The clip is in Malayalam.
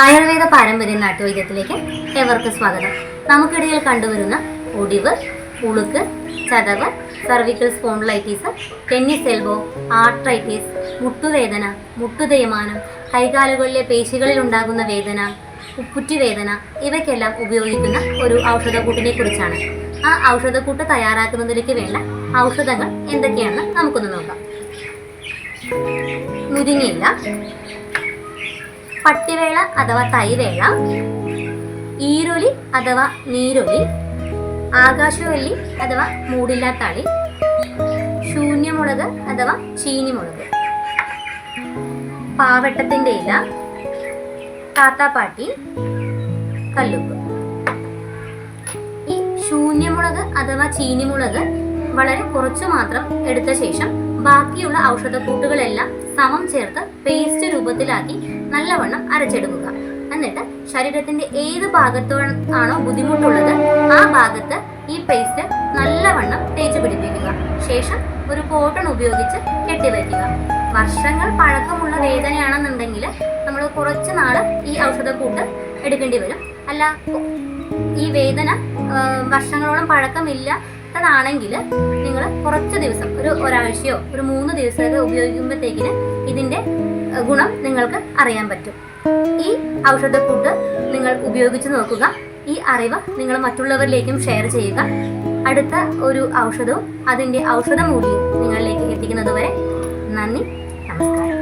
ആയുർവേദ പാരമ്പര്യ നാട്ടുവൈദ്യത്തിലേക്ക് ഏവർക്കും സ്വാഗതം. നമുക്കിടയിൽ കണ്ടുവരുന്ന ഒടിവ് ഉളുക്ക് ചതവ് cervical spondylitis tennis elbow arthritis മുട്ടുവേദന മുട്ടുതേയ്മാനം കൈകാലുകളിലെ പേശികളിൽ ഉണ്ടാകുന്ന വേദന ഉപ്പുറ്റി വേദന ഇവയ്ക്കെല്ലാം ഉപയോഗിക്കുന്ന ഒരു ഔഷധക്കൂട്ടിനെ കുറിച്ചാണ്. ആ ഔഷധക്കൂട്ട് തയ്യാറാക്കുന്നതിലേക്ക് വേണ്ട ഔഷധങ്ങൾ എന്തൊക്കെയാണെന്ന് നമുക്കൊന്ന് നോക്കാം. മുരിങ്ങയില പട്ടിവേള അഥവാ തൈവേള ഈരൊലി അഥവാ നീരൊലി ആകാശവല്ലി അഥവാ മൂടില്ലാത്താളി ശൂന്യമുളക് അഥവാ ചീനിമുളക്. പാവട്ടത്തിന്റെ ഇല താത്താപ്പാട്ടി കല്ലുപ്പ്. ഈ ശൂന്യമുളക് അഥവാ ചീനിമുളക് വളരെ കുറച്ചു മാത്രം എടുത്ത ശേഷം ബാക്കിയുള്ള ഔഷധക്കൂട്ടുകളെല്ലാം സമം ചേർത്ത് പേസ്റ്റ് രൂപത്തിലാക്കി നല്ലവണ്ണം അരച്ചെടുക്കുക. എന്നിട്ട് ശരീരത്തിന്റെ ഏത് ഭാഗത്തോ ആണോ ബുദ്ധിമുട്ടുള്ളത് ആ ഭാഗത്ത് ഈ പേസ്റ്റ് നല്ലവണ്ണം തേച്ച് പിടിപ്പിക്കുക. ശേഷം ഒരു കോട്ടൺ ഉപയോഗിച്ച് കെട്ടിവയ്ക്കുക വർഷങ്ങൾ പഴക്കമുള്ള വേദനയാണെന്നുണ്ടെങ്കിൽ നമ്മൾ കുറച്ച് നാൾ ഈ ഔഷധക്കൂട്ട് എടുക്കേണ്ടി വരും. അല്ല ഈ വേദന വർഷങ്ങളോളം വർഷങ്ങളോളം പഴക്കമില്ലാത്തതാണെങ്കിൽ നിങ്ങൾ കുറച്ച് ദിവസം ഒരു ഒരാഴ്ചയോ ഒരു മൂന്ന് ദിവസമൊക്കെ ഉപയോഗിക്കുമ്പോഴത്തേക്കിന് ഇതിന്റെ ഗുണം നിങ്ങൾക്ക് അറിയാൻ പറ്റും. ഈ ഔഷധക്കൂട്ട് നിങ്ങൾ ഉപയോഗിച്ച് നോക്കുക. ഈ അറിവ് നിങ്ങൾ മറ്റുള്ളവരിലേക്കും ഷെയർ ചെയ്യുക. അടുത്ത ഒരു ഔഷധവും അതിന്റെ ഔഷധമൂല്യവും നിങ്ങളിലേക്ക് എത്തിക്കുന്നത് വരെ നന്ദി നമസ്കാരം.